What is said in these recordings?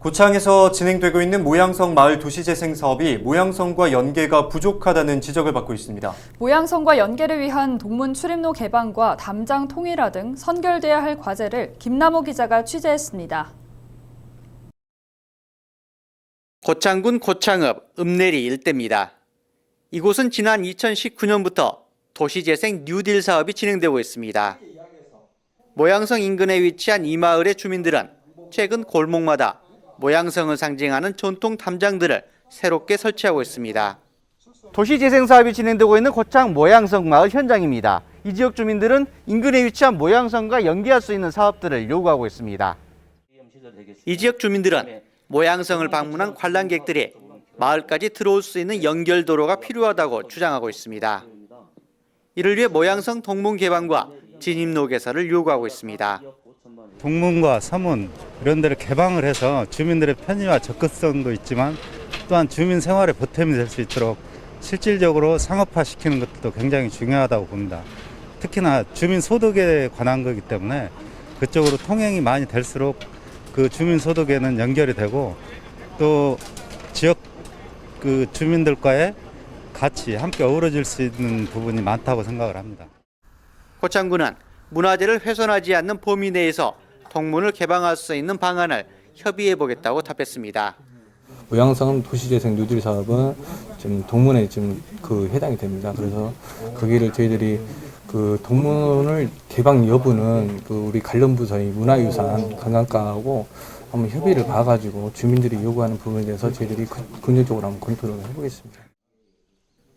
고창에서 진행되고 있는 모양성 마을 도시재생 사업이 모양성과 연계가 부족하다는 지적을 받고 있습니다. 모양성과 연계를 위한 동문 출입로 개방과 담장 통일화 등 선결돼야 할 과제를 김남호 기자가 취재했습니다. 고창군 고창읍 읍내리 일대입니다. 이곳은 지난 2019년부터 도시재생 뉴딜 사업이 진행되고 있습니다. 모양성 인근에 위치한 이 마을의 주민들은 최근 골목마다 모양성을 상징하는 전통 담장들을 새롭게 설치하고 있습니다. 도시재생 사업이 진행되고 있는 고창 모양성 마을 현장입니다. 이 지역 주민들은 인근에 위치한 모양성과 연계할 수 있는 사업들을 요구하고 있습니다. 이 지역 주민들은 모양성을 방문한 관람객들이 마을까지 들어올 수 있는 연결도로가 필요하다고 주장하고 있습니다. 이를 위해 모양성 동문 개방과 진입로 개설을 요구하고 있습니다. 동문과 서문 이런 데를 개방을 해서 주민들의 편의와 접근성도 있지만 또한 주민 생활에 보탬이 될 수 있도록 실질적으로 상업화 시키는 것도 굉장히 중요하다고 봅니다. 특히나 주민 소득에 관한 거기 때문에 그쪽으로 통행이 많이 될수록 그 주민 소득에는 연결이 되고 또 지역 그 주민들과의 같이 함께 어우러질 수 있는 부분이 많다고 생각을 합니다. 고창군은 문화재를 훼손하지 않는 범위 내에서 동문을 개방할 수 있는 방안을 협의해 보겠다고 답했습니다. 모양성 도시재생 뉴딜 사업은 지금 동문에 지금 그 해당이 됩니다. 그래서 거기를 저희들이 그 동문을 개방 여부는 그 우리 관련 부서의 문화유산 관광과하고 한번 협의를 봐가지고 주민들이 요구하는 부분에 대해서 저희들이 그- 긍정적으로 한번 검토를 해보겠습니다.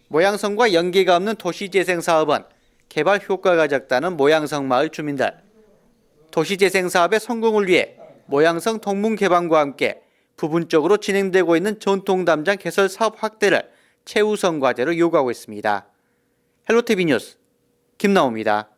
모양성과 연계가 없는 도시재생 사업은 개발 효과가 적다는 모양성 마을 주민들. 도시재생 사업의 성공을 위해 모양성 동문 개방과 함께 부분적으로 진행되고 있는 전통 담장 개설 사업 확대를 최우선 과제로 요구하고 있습니다. 헬로티비 뉴스 김나옵니다.